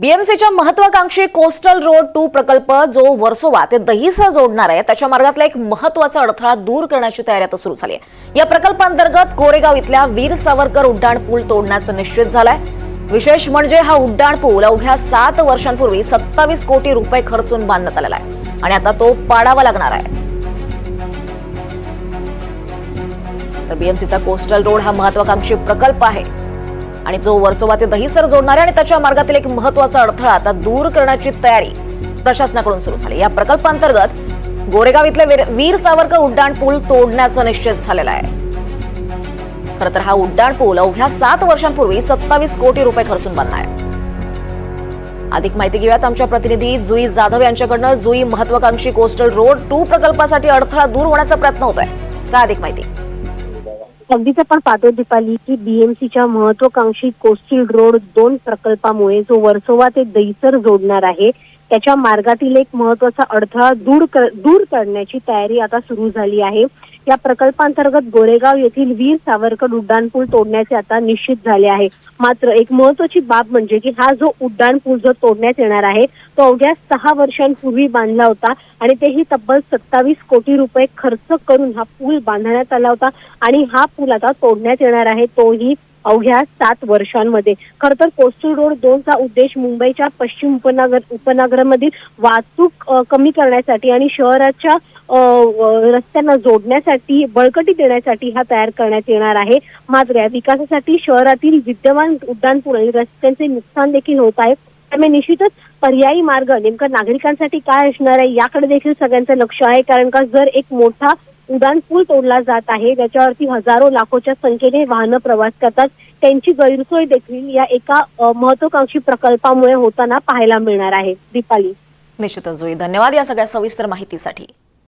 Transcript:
बीएमसीच्या महत्वाकांक्षी coastal road to प्रकल्प जो वर्सोवा ते दहीसह जोडणार आहे त्याच्या मार्गातला एक महत्त्वाचा अडथळा दूर करण्याची तयारी आता सुरू झाली आहे. या प्रकल्पांतर्गत कोरेगाव इथल्या वीर सावरकर उड्डाण पूल तोडण्याचं निश्चित झालंय. विशेष म्हणजे हा उड्डाण पूल अवघ्या सात वर्षांपूर्वी सत्तावीस कोटी रुपये खर्चून बांधण्यात आलेला आहे आणि आता तो पाडावा लागणार आहे. तर बीएमसीचा कोस्टल रोड हा महत्वाकांक्षी प्रकल्प आहे. आणि जो वर्सोवा ते दहिसर जोडणारे आणि त्याच्या मार्गातील एक महत्त्वाचा अडथळा आता दूर करण्याची तयारी प्रशासनाकडून सुरू झाली. या प्रकल्पांतर्गत गोरेगाव इथले वीर- सावरकर उड्डाण पूल तोडण्याचं निश्चित झालेला आहे. खरं तर हा उड्डाण पूल अवघ्या सात वर्षांपूर्वी सत्तावीस कोटी रुपये खर्चून बांधणार आहे अधिक माहिती घेऊयात आमच्या प्रतिनिधी जुई जाधव यांच्याकडनं. जुई महत्वाकांक्षी कोस्टल रोड टू प्रकल्पासाठी अडथळा दूर होण्याचा प्रयत्न होतोय. का अधिक माहिती? अगदीच आपण पाहतो दीपाली की बीएमसीच्या महत्वाकांक्षी कोस्टल रोड दोन प्रकल्पामुळे जो वर्सोवा ते दहिसर जोडणार आहे. त्याच्या मार्गातील एक महत्त्वाचा अडथळा दूर कर, दूर करण्याची तयारी आता सुरू झाली आहे. या प्रकल्पांतर्गत गोरेगाव येथील वीर सावरकर उड्डाणपूल तोडण्याचे आता निश्चित झाले आहे. मात्र एक महत्वाची बाब म्हणजे की हा जो उड्डाणपूल जो तोडण्यात येणार आहे तो अवघ्या सहा वर्षांपूर्वी बांधला होता आणि तेही तब्बल सत्तावीस कोटी रुपये खर्च करून हा पूल बांधण्यात आला होता आणि हा पूल आता तोडण्यात येणार आहे. तोही अवघ्या सात वर्षांमध्ये. खर तर कोस्टल रोड दोनचा उद्देश मुंबईच्या पश्चिम उपनगर उपनगरामधील वाहतूक कमी करण्यासाठी आणि शहराच्या रस्त्यांना जोडण्यासाठी बळकटी देण्यासाठी हा तयार करण्यात येणार आहे. मात्र या विकासासाठी शहरातील विद्यमान उड्डाणपूल आणि रस्त्यांचे नुकसान देखील होत आहे. त्यामुळे निश्चितच पर्यायी मार्ग नेमका नागरिकांसाठी काय असणार आहे याकडे देखील सगळ्यांचं लक्ष आहे. कारण का जर एक मोठा उड्डाण पूल तोडला जात आहे. ज्याच्यावरती हजारो लाखोच्या संख्येने वाहनं प्रवास करतात. त्यांची गैरसोय देखील या एका महत्वाकांक्षी प्रकल्पामुळे होताना पाहायला मिळणार आहे. दीपाली. निश्चितच जुई. धन्यवाद या सगळ्या सविस्तर माहितीसाठी.